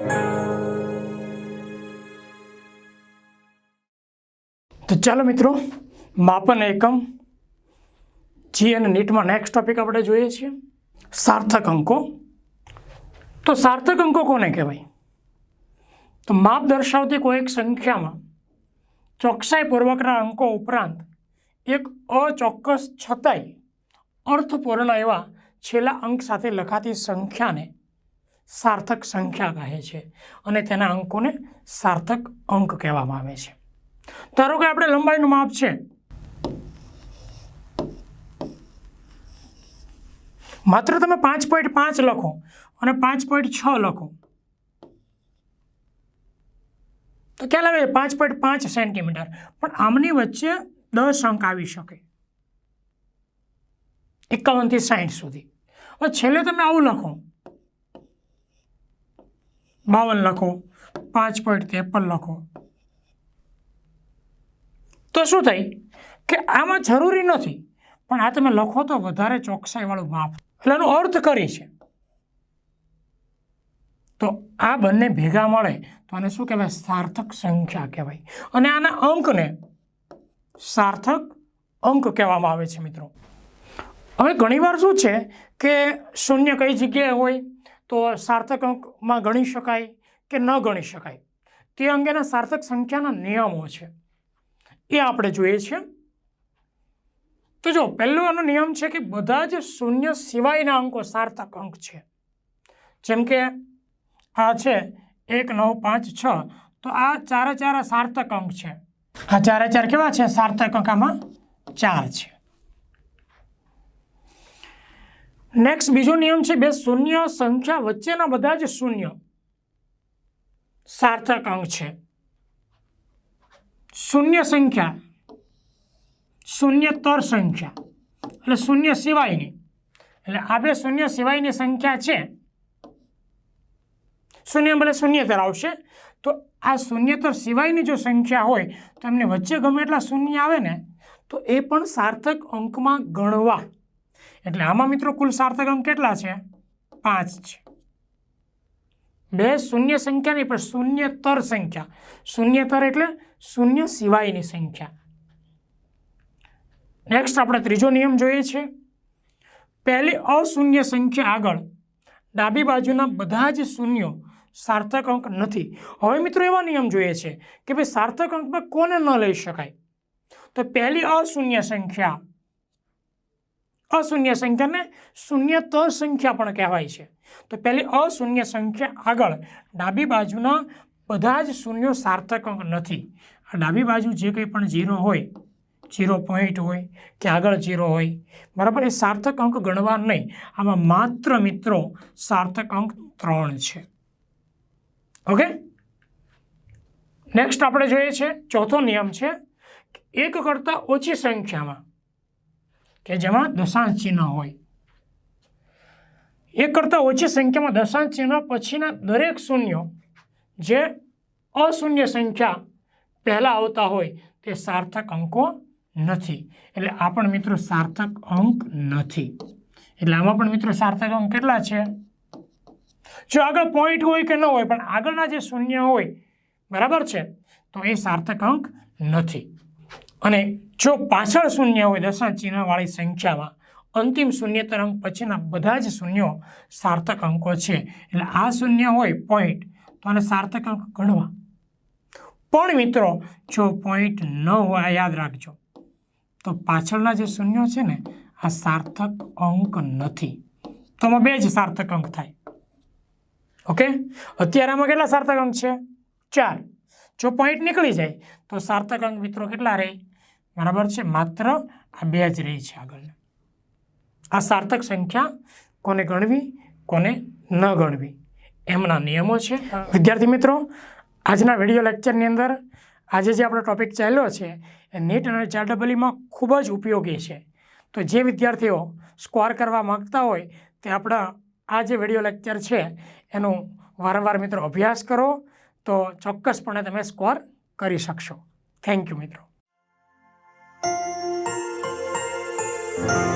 તો ચાલો મિત્રો, માપન એકમ જી અને નીટમાં નેક્સ્ટ ટોપિક આપણે જોઈએ છીએ, સાર્થક અંકો. તો સાર્થક અંકો કોને કહેવાય? તો માપ દર્શાવતી કોઈ એક સંખ્યામાં ચોકસાઈપૂર્વકના અંકો ઉપરાંત એક અચોક્કસ છતાંય અર્થપૂર્ણ એવા છેલ્લા અંક સાથે લખાતી સંખ્યાને સાર્થક સંખ્યા કહે છે અને તેના અંકોને સાર્થક અંક કહેવામાં આવે છે. ધારો કે આપણે લંબાઈનું માપ છે. માત્ર તમે પાંચ પોઈન્ટ પાંચ લખો અને પાંચ પોઈન્ટ છ લખો. તો ખ્યાલ આવે પાંચ પોઈન્ટ પાંચ સેન્ટીમીટર. પણ આમની વચ્ચે દસ અંક આવી શકે. એકાવનથી સાઠ સુધી. છેલ્લે તમે આવું લખો. બાવન લખો, પાંચ પોઈન્ટ ત્રેપન લખો. તો શું થઈ? કે આમાં જરૂરી નથી, પણ આ તમે લખો તો વધારે ચોકસાઈવાળું માપ. એટલે એનો અર્થ કરી છે. તો આ બંને ભેગા મળે તો આને શું કહેવાય? સાર્થક સંખ્યા કહેવાય. અને આના અંકને સાર્થક અંક કહેવામાં આવે છે મિત્રો. હવે ઘણીવાર શું છે કે શૂન્ય કઈ જગ્યાએ હોય તો સાર્થક અંકમાં ગણી શકાય કે ન ગણી શકાય? તે અંગેના સાર્થક સંખ્યાના નિયમો છે. એ આપણે જોઈએ છીએ તો જો, પહેલો એનો નિયમ છે કે બધા જ શૂન્ય સિવાયના અંકો સાર્થક અંક છે. જેમ કે આ છે એક, નવ, પાંચ, છ. તો આ ચારે ચાર સાર્થક અંક છે. આ ચારે ચાર કેવા છે? સાર્થક અંક આમાં ચાર છે. નેક્સ્ટ બીજો નિયમ છે બે શૂન્ય સંખ્યા વચ્ચેના બધા જ શૂન્ય. સાર્થક અંક છે. શૂન્ય સંખ્યા, શૂન્યતર સંખ્યા. એટલે શૂન્ય સિવાયની, એટલે આ બે શૂન્ય સિવાયની સંખ્યા છે. શૂન્ય ભલે શૂન્યતર આવશે, તો આ શૂન્યતર સિવાયની જો સંખ્યા હોય, તો એમને વચ્ચે ગમે એટલા શૂન્ય આવે ને, તો એ પણ સાર્થક અંકમાં ગણવા. એટલે આમાં મિત્રો કુલ સાર્થક અંક કેટલા છે? પાંચ છે. બે શૂન્ય સંખ્યા નહીં પણ શૂન્યતર સંખ્યા. શૂન્યતર એટલે શૂન્ય સિવાયની સંખ્યા. નેક્સ્ટ આપણે ત્રીજો નિયમ જોઈએ છે. પહેલી અશૂન્ય સંખ્યા આગળ. ડાબી બાજુના બધા જ શૂન્યો સાર્થક અંક નથી. હવે મિત્રો એવા નિયમ જોઈએ છે કે ભાઈ સાર્થક અંકમાં કોને ન લઈ શકાય? તો પહેલી અશૂન્ય સંખ્યા અશૂન્ય સંખ્યાને શૂન્યતર સંખ્યા પણ કહેવાય છે. તો પહેલી અશૂન્ય સંખ્યા આગળ ડાબી બાજુના બધા જ શૂન્યો સાર્થક અંક નથી. આ ડાબી બાજુ જે કંઈ પણ ઝીરો હોય ઝીરો પોઈન્ટ હોય કે આગળ ઝીરો હોય, બરાબર એ સાર્થક અંક ગણવા નહીં. આમાં માત્ર મિત્રો સાર્થક અંક ત્રણ છે. ઓકે? નેક્સ્ટ આપણે જોઈએ છે ચોથો નિયમ છે, એક કરતાં ઓછી સંખ્યામાં કે જેમાં દશાંશ ચિહ્ન હોય. એક કરતાં ઓછી સંખ્યામાં દશાંશ ચિહ્ન પછીના દરેક શૂન્યો જે અશૂન્ય સંખ્યા પહેલાં આવતા હોય તે સાર્થક અંકો નથી. એટલે આ પણ મિત્રો સાર્થક અંક નથી. એટલે આમાં પણ મિત્રો સાર્થક અંક કેટલા છે? જો આગળ પોઈન્ટ હોય કે ન હોય, પણ આગળના જે શૂન્ય હોય, બરાબર છે? તો એ સાર્થક અંક નથી. અને જો પાછળ શૂન્ય હોય દશાંશ ચિહ્નવાળી સંખ્યામાં અંતિમ શૂન્યતર અંક પછીના બધા જ શૂન્યો સાર્થક અંકો છે. એટલે આ શૂન્ય હોય પોઈન્ટ તો આને સાર્થક અંક ગણવા. પણ મિત્રો, જો પોઈન્ટ ન હોય યાદ રાખજો. તો પાછળના જે શૂન્યો છે ને, આ સાર્થક અંક નથી. તો આમાં બે જ સાર્થક અંક થાય. ઓકે? અત્યારે આમાં કેટલા સાર્થક અંક છે? ચાર. જો પોઈન્ટ નીકળી જાય, તો સાર્થક અંક મિત્રો કેટલા રહે? બરાબર છે? માત્ર આ બે જ રહી છે આગળ. આ સાર્થક સંખ્યા કોને ગણવી, કોને ન ગણવી? એમના નિયમો છે. વિદ્યાર્થી મિત્રો, આજના વીડિયો લેક્ચરની અંદર આજે જે આપણો ટોપિક ચાલ્યો છે, એ નીટ અને ચારડબલીમાં ખૂબ જ ઉપયોગી છે. તો જે વિદ્યાર્થીઓ સ્કોર કરવા માગતા હોય, તે આપણા આ જે વીડિયો લેક્ચર છે, એનું વારંવાર મિત્રો અભ્યાસ કરો, તો ચોક્કસપણે તમે સ્કોર કરી શકશો. થેન્ક યુ મિત્રો. Thank you.